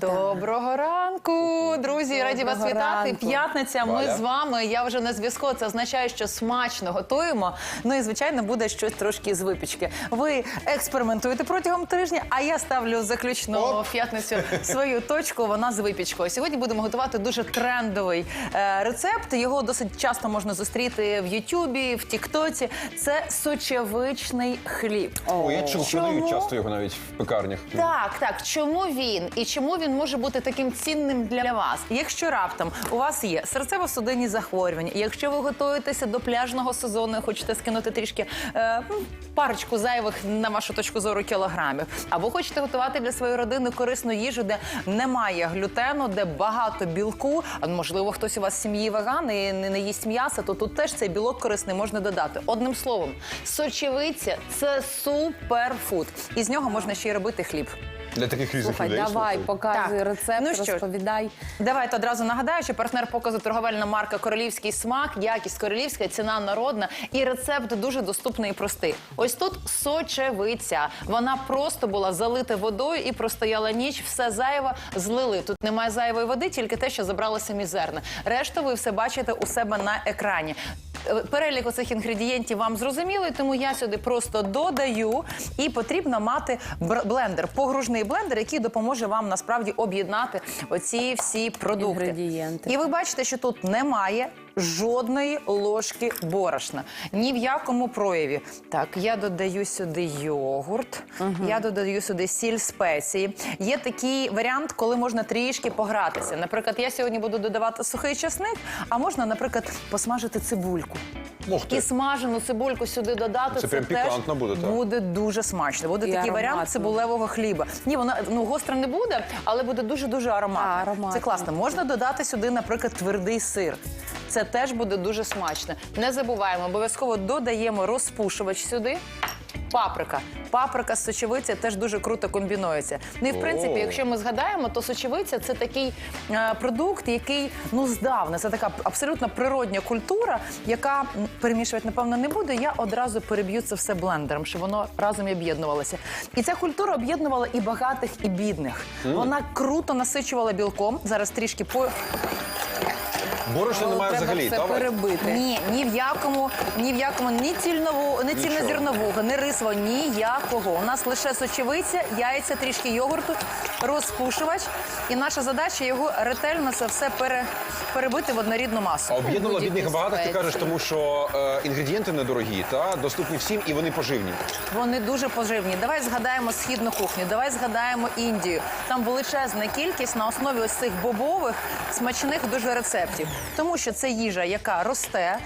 Доброго ранку, друзі! Раді вас вітати. ранку. П'ятниця. Ми Валя. з вами. Я вже на зв'язку. Це означає, що смачно готуємо. Ну і звичайно буде щось трошки з випічки. Ви експериментуєте протягом тижня, а я ставлю заключну в п'ятницю свою точку. Вона з випічкою. Сьогодні будемо готувати дуже трендовий е, рецепт. Його досить часто можна зустріти в Ютубі, в Тіктоці. Це сочевичний хліб. О, я чув, Чому? продають часто його навіть в пекарнях. Так, так. Чому він і чому він може бути таким цінним для вас? Якщо раптом у вас є серцево-судинні захворювання, якщо ви готуєтеся до пляжного сезону, і хочете скинути трішки е, ну, парочку зайвих на вашу точку зору кілограмів, або хочете готувати для своєї родини корисну їжу, де немає глютену, де багато білку, а можливо, хтось у вас в сім'ї веган і не, не їсть м'яса, то тут теж цей білок корисний можна додати. Одним словом, сочевиця це суперфуд. І з нього можна ще й робити хліб. Для таких різних Слухай, людей. давай, слухай. показуй Так. рецепт, Ну що ж. розповідай. Давайте одразу нагадаю, що партнер показу торговельна марка Королівський смак, якість королівська, ціна народна і рецепт дуже доступний і простий. Ось тут сочевиця. Вона просто була залита водою і простояла ніч. Все зайве злили. Тут немає зайвої води, тільки те, що забралося мізерне. Решту ви все бачите у себе на екрані. Перелік оцих інгредієнтів вам зрозумілий, тому я сюди просто додаю. І потрібно мати блендер, погружний блендер, який допоможе вам насправді об'єднати оці всі продукти. Інгредієнти. І ви бачите, що тут немає. Жодної ложки борошна, ні в якому прояві. Так, я додаю сюди йогурт, я додаю сюди сіль спеції. Є такий варіант, коли можна трішки погратися. Наприклад, я сьогодні буду додавати сухий часник, а можна, наприклад, посмажити цибульку. Ух ти. І смажену цибульку сюди додати. Це прям теж пікантно буде, так? буде дуже смачно. Буде І такий варіант ароматно. цибулевого хліба. Ні, вона ну гостра не буде, але буде дуже дуже ароматно. А, ароматно. Це класно. Можна додати сюди, наприклад, твердий сир. Це теж буде дуже смачно. Не забуваємо, обов'язково додаємо розпушувач сюди. Паприка. Паприка з сочевиця теж дуже круто комбінується. Ну і в принципі, якщо ми згадаємо, то сочевиця це такий е, продукт, який ну здавна, це така абсолютно природня культура, яка м, перемішувати, напевно, не буде. Я одразу переб'ю це все блендером, щоб воно разом і об'єднувалося. І ця культура об'єднувала і багатих, і бідних. Вона круто насичувала білком. Зараз трішки по Борошна немає Треба взагалі, все та, Валь? перебити. ні, ні в якому, ні в якому, ні цільнову, ні цільнозірнового, ні рисового, ніякого. У нас лише сочевиця, яйця, трішки йогурту, розпушувач. І наша задача його ретельно це все пере, перебити в однорідну масу. А об'єднувала бідних багатих, ти кажеш, тому що е, інгредієнти недорогі, та доступні всім і вони поживні. Вони дуже поживні. Давай згадаємо східну кухню, давай згадаємо Індію. Там величезна кількість на основі ось цих бобових смачних дуже рецептів. Тому що це їжа, яка росте е,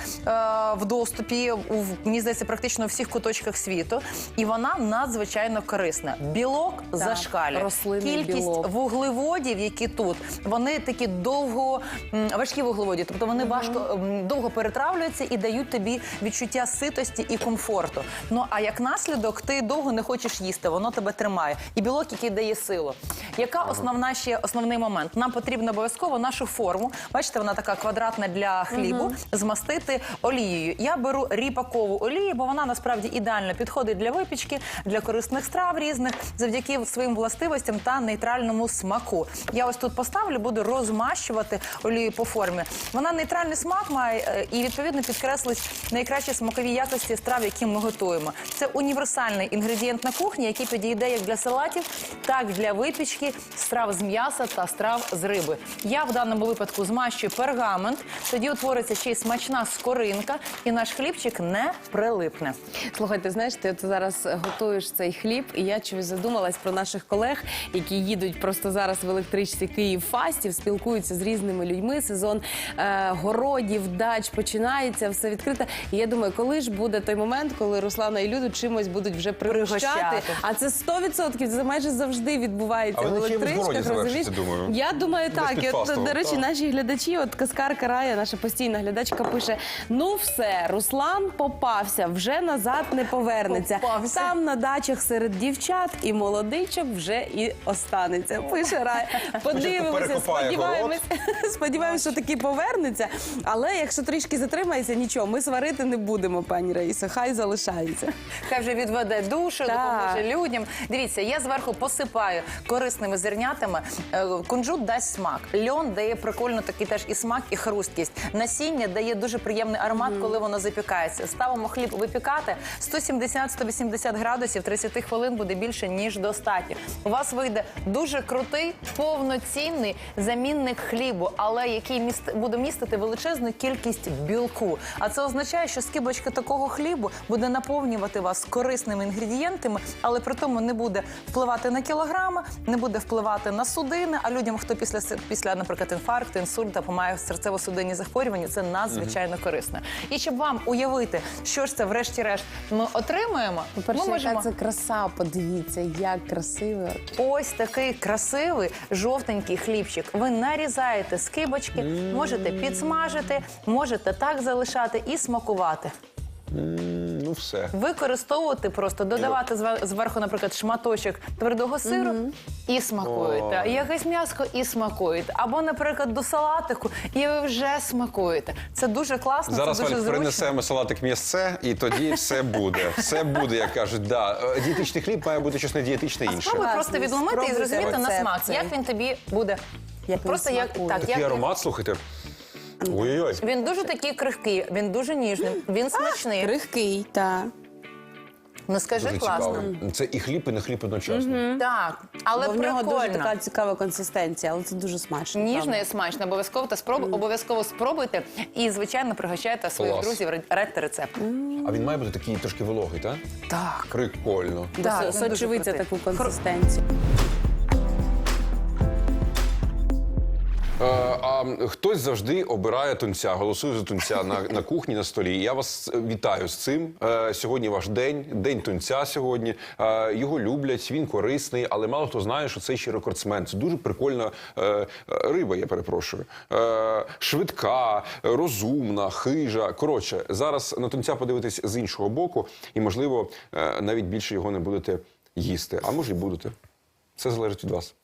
в доступі у мені здається, практично у всіх куточках світу, і вона надзвичайно корисна. Білок зашкалює. рослинний Кількість білок. вуглеводів, які тут, вони такі довго м, важкі вуглеводі, тобто вони важко м, довго перетравлюються і дають тобі відчуття ситості і комфорту. Ну а як наслідок, ти довго не хочеш їсти, воно тебе тримає. І білок, який дає силу. Яка основна ще основний момент? Нам потрібно обов'язково нашу форму. Бачите, вона така квадратна для хлібу, змастити олією. Я беру ріпакову олію, бо вона насправді ідеально підходить для випічки, для корисних страв різних, завдяки своїм властивостям та нейтральному смаку. Я ось тут поставлю, буду розмащувати олію по формі. Вона нейтральний смак має е, і відповідно підкреслить найкращі смакові якості страв, які ми готуємо. Це універсальний інгредієнт на кухні, який підійде як для салатів, так і для випічки, страв з м'яса та страв з риби. Я в даному випадку змащую пергамент, тоді утвориться ще й смачна скоринка, і наш хлібчик не прилипне. Слухай, ти знаєш, ти от зараз готуєш цей хліб, і я чогось задумалась про наших колег, які їдуть просто зараз в електричці Київ Фастів, спілкуються з різними людьми. Сезон е, городів, дач починається, все відкрите. І я думаю, коли ж буде той момент, коли Руслана і Люду чимось будуть вже пригощати. А це 100%, це майже завжди відбувається в електричках. Розумієш? думаю. Я думаю, Десь так. І от, до речі, так. наші глядачі, от Каскарка Рая, наша постійна глядачка, пише: ну все, Руслан попався, вже назад не повернеться. Попався. Там на дачах серед дівчат і молодичок вже і станеться. Пише Рая. Подивимося, сподіваємось, сподіваємось, що таки повернеться. Але якщо трішки затримається, нічого, ми сварити не будемо, пані Раїса. Хай залишається. Хай вже відведе душу, допоможе людям. Дивіться, я зверху посипаю корисними зернятами. Е, Кунжут дасть смак. Льон дає прикольно такий теж і смак, і хрусткість. Насіння дає дуже приємний аромат, коли воно запікається. Ставимо хліб випікати 170-180 градусів, 30 хвилин буде більше ніж достатньо. У вас вийде дуже крутий, повноцінний замінник хлібу, але який міст буде містити величезну кількість білку. А це означає, що скибочка такого хлібу буде наповнювати вас корисними інгредієнтами, але при тому не буде впливати на кілограми, не буде впливати на судини. А людям, хто після після, наприклад, інфаркту, інсульта, помає серцево-судинні захворювання, це надзвичайно корисно. І щоб вам уявити, що ж це, врешті-решт, ми отримуємо, По-перше, ми можемо яка це краса, подивіться, як красиво. Ось такий красивий жовтенький хлібчик. Ви нарізаєте скибочки, можете підсмажити, можете так залишати і смакувати. Ну все. Використовувати просто, додавати зве- зверху, наприклад, шматочок твердого сиру і смакуєте. Якесь м'яско і смакуєте. Або, наприклад, до салатику, і ви вже смакуєте. Це дуже класно, Зараз це дуже зручно. принесемо салатик м'ясце, і тоді все буде. Все буде, як кажуть. Да. Е, Дієтичний хліб має бути щось не дієтичне інше. Спробуй Класно, просто відломити і спробуйте зрозуміти на рецепт смак, цей. як він тобі буде. Як він просто як смакує. так, Такий як аромат, слухайте. Ой-ой-ой. Він дуже такий крихкий, він дуже ніжний, він смачний. Крихкий, так. Ну скажи Дуже класно. цікаво. Це і хліб, і не хліб одночасно. Так, але Бо в нього прикольно. дуже така цікава консистенція, але це дуже смачно. Ніжно і смачно. Обов'язково та спроб... обов'язково спробуйте і, звичайно, пригощайте своїх Клас. друзів редьте рецепт. А він має бути такий трошки вологий, так? Так. Прикольно. Він дуже Сочевиця крутий. таку консистенцію. А хтось завжди обирає тунця, голосує за тунця на, на кухні, на столі. Я вас вітаю з цим. Е, сьогодні ваш день, день тунця сьогодні. Е, його люблять, він корисний, але мало хто знає, що це ще рекордсмен. Це дуже прикольна е, е, риба, я перепрошую. Е, швидка, розумна, хижа. Коротше, зараз на тунця подивитись з іншого боку, і, можливо, е, навіть більше його не будете їсти. А може, й будете. Це залежить від вас.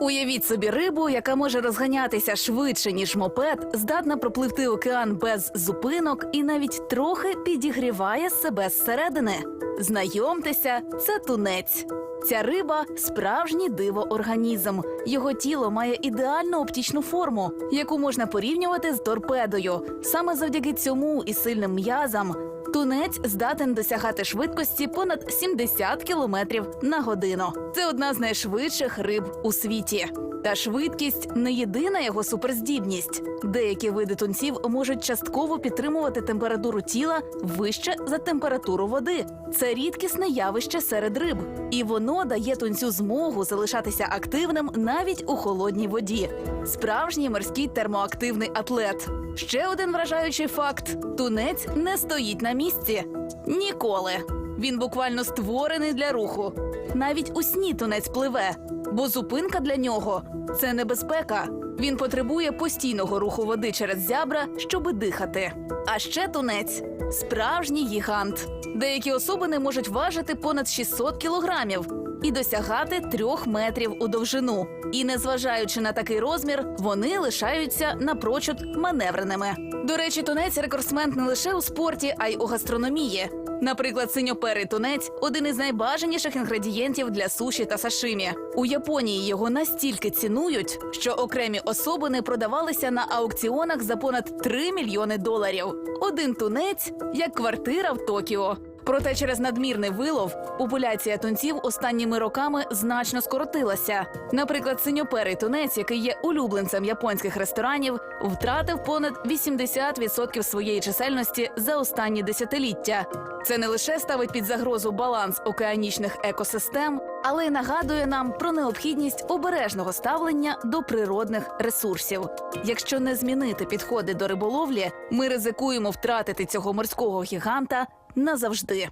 Уявіть собі рибу, яка може розганятися швидше, ніж мопед, здатна пропливти океан без зупинок і навіть трохи підігріває себе зсередини. Знайомтеся, це тунець. Ця риба справжній диво-організм. Його тіло має ідеальну оптичну форму, яку можна порівнювати з торпедою. Саме завдяки цьому і сильним м'язам Тунець здатен досягати швидкості понад 70 кілометрів на годину. Це одна з найшвидших риб у світі. Та швидкість не єдина його суперздібність. Деякі види тунців можуть частково підтримувати температуру тіла вище за температуру води. Це рідкісне явище серед риб, і воно дає тунцю змогу залишатися активним навіть у холодній воді. Справжній морський термоактивний атлет. Ще один вражаючий факт: тунець не стоїть на місці ніколи. Він буквально створений для руху. Навіть у сні тунець пливе, бо зупинка для нього це небезпека. Він потребує постійного руху води через зябра, щоби дихати. А ще тунець справжній гігант. Деякі особини можуть важити понад 600 кілограмів і досягати трьох метрів у довжину. І незважаючи на такий розмір, вони лишаються напрочуд маневреними. До речі, тунець рекордсмен не лише у спорті, а й у гастрономії. Наприклад, синьоперий тунець один із найбажаніших інгредієнтів для суші та сашимі. У Японії його настільки цінують, що окремі особини продавалися на аукціонах за понад 3 мільйони доларів. Один тунець як квартира в Токіо. Проте через надмірний вилов популяція тунців останніми роками значно скоротилася. Наприклад, синьоперий тунець, який є улюбленцем японських ресторанів, втратив понад 80% своєї чисельності за останні десятиліття. Це не лише ставить під загрозу баланс океанічних екосистем, але й нагадує нам про необхідність обережного ставлення до природних ресурсів. Якщо не змінити підходи до риболовлі, ми ризикуємо втратити цього морського гіганта назавжди.